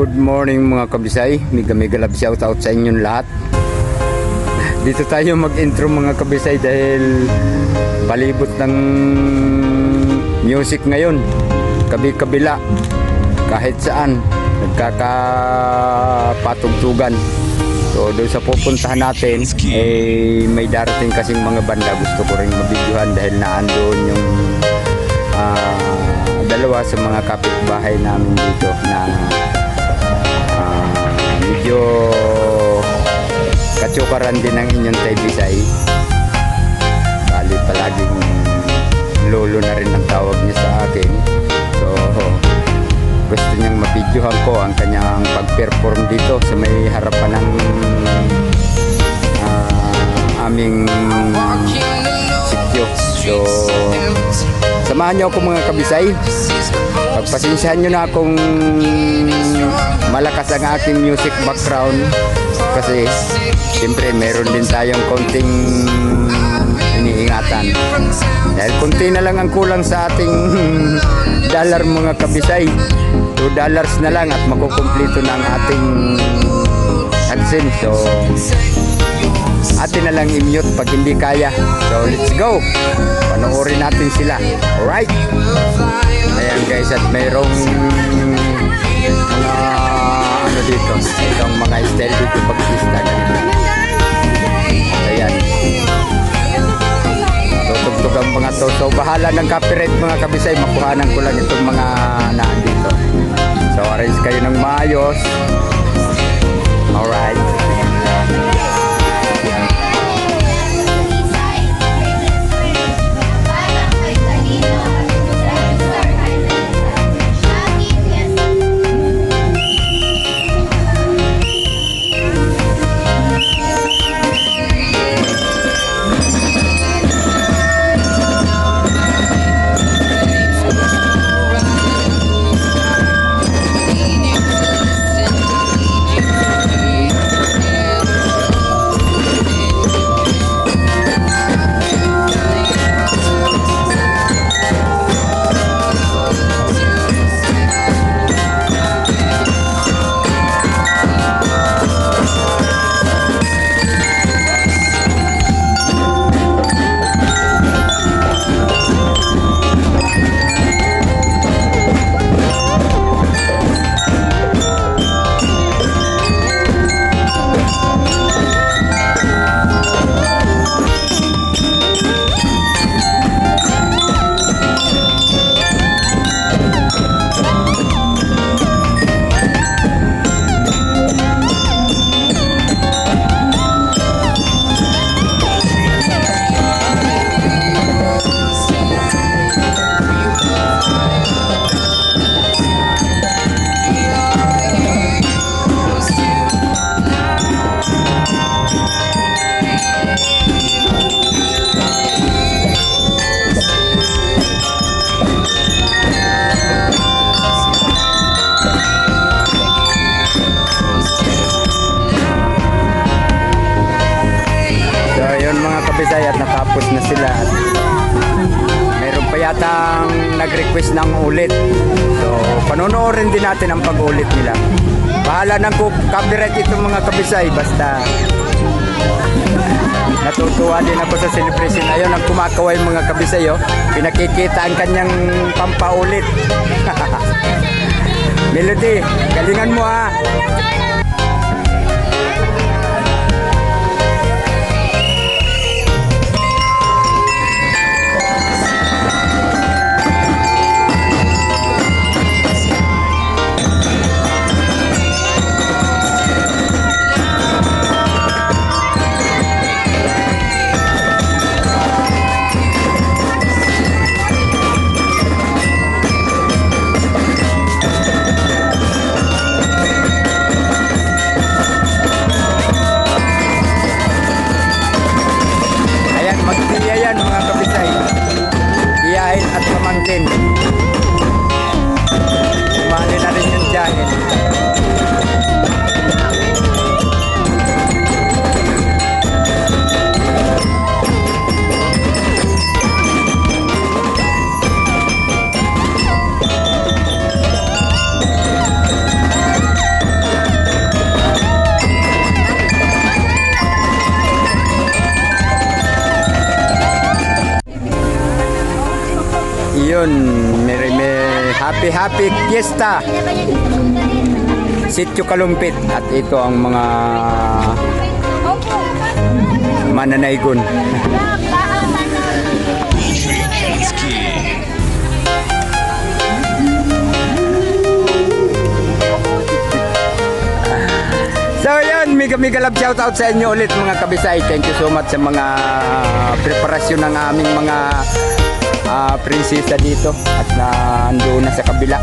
Good morning mga kabisay. Mega mega love shout out sa inyong lahat. Dito tayo mag-intro mga kabisay dahil palibot ng music ngayon. Kabi-kabila. Kahit saan. Nagkakapatugtugan. So doon sa pupuntahan natin, eh, may darating kasing mga banda. Gusto ko rin mabidyohan dahil naandoon yung ah, dalawa sa mga kapitbahay namin dito na ah, medyo katsukaran din ng inyong tay Bisay. Bali palaging lolo na rin ang tawag niya sa akin. So gusto niyang mapidyohan ko ang kanyang pag-perform dito sa may harapan ng ah, aming sityo. So Samahan niyo ako mga kabisay. Pagpasensyahan niyo na akong malakas ang aking music background kasi siyempre meron din tayong konting iniingatan. Dahil konti na lang ang kulang sa ating dollar mga kabisay. 2 dollars na lang at makukumplito na ang ating AdSense. So, atin na lang i-mute pag hindi kaya. So, let's go! Panoorin natin sila. Alright? Ayan guys, at mayroong mga ano dito, itong mga style dito pag-pista ganito. Ayan. Tutugtog ang mga to. So, bahala ng copyright mga kabisay. Makuhanan ko lang itong mga nandito. So, arrange kayo ng maayos. Alright. Nag-request ng ulit. So panonoorin din natin ang pag-ulit nila. Bahala ko copyright itong mga kabisay basta natutuwa din ako sa celebration na yun ang kumakaway mga kabisay oh. pinakikita ang kanyang pampaulit Melody, galingan mo ha yun, happy happy fiesta. Sityo Kalumpit at ito ang mga mananaygon. So yun, mega mega love shout out sa inyo ulit mga kabisay. Thank you so much sa mga preparasyon ng aming mga ah, prinsesa dito at na ando na sa kabila.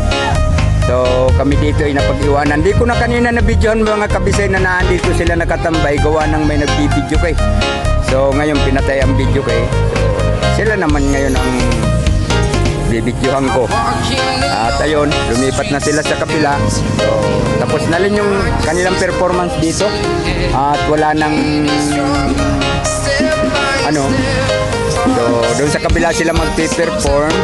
So kami dito ay napag-iwanan. Di ko na kanina na videohan mga kabisay na naandito sila nakatambay gawa ng may nagbibideo kay. So ngayon pinatay ang video kay. Sila naman ngayon ang bibidyohan ko. At ayun, lumipat na sila sa kabila. So, tapos na rin yung kanilang performance dito. At wala nang ano. Doon sa kabila sila magpe-perform.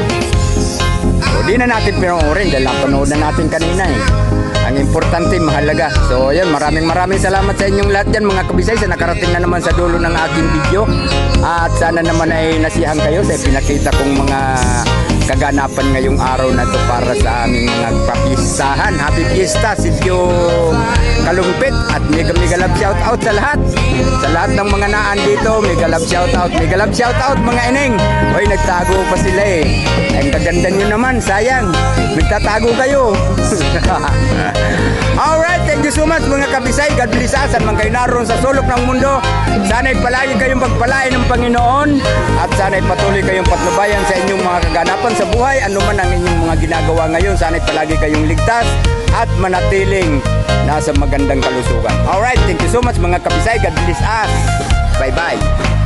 So, di na natin pinoorin dahil napanood na natin kanina eh. Ang importante, mahalaga. So, ayun, maraming maraming salamat sa inyong lahat dyan mga kabisay sa nakarating na naman sa dulo ng aking video. At sana naman ay nasiyahan kayo sa pinakita kong mga kaganapan ngayong araw na to para sa aming mga papistahan. Happy Fiesta, Sityo Kalumpit at mega mega love shout out sa lahat. Sa lahat ng mga naan dito, mega love shout out, mega love shout out mga ineng. Hoy, nagtago pa sila eh. Ang kaganda nyo naman, sayang. Nagtatago kayo. Alright, thank you so much mga kabisay. God bless us. Man kayo naroon sa sulok ng mundo. Sana'y palagi kayong pagpalain ng Panginoon. At sana'y patuloy kayong patnubayan sa inyong mga kaganapan sa buhay. Ano man ang inyong mga ginagawa ngayon. Sana'y palagi kayong ligtas at manatiling nasa magandang kalusugan. Alright, thank you so much mga kabisay. God bless us. Bye-bye.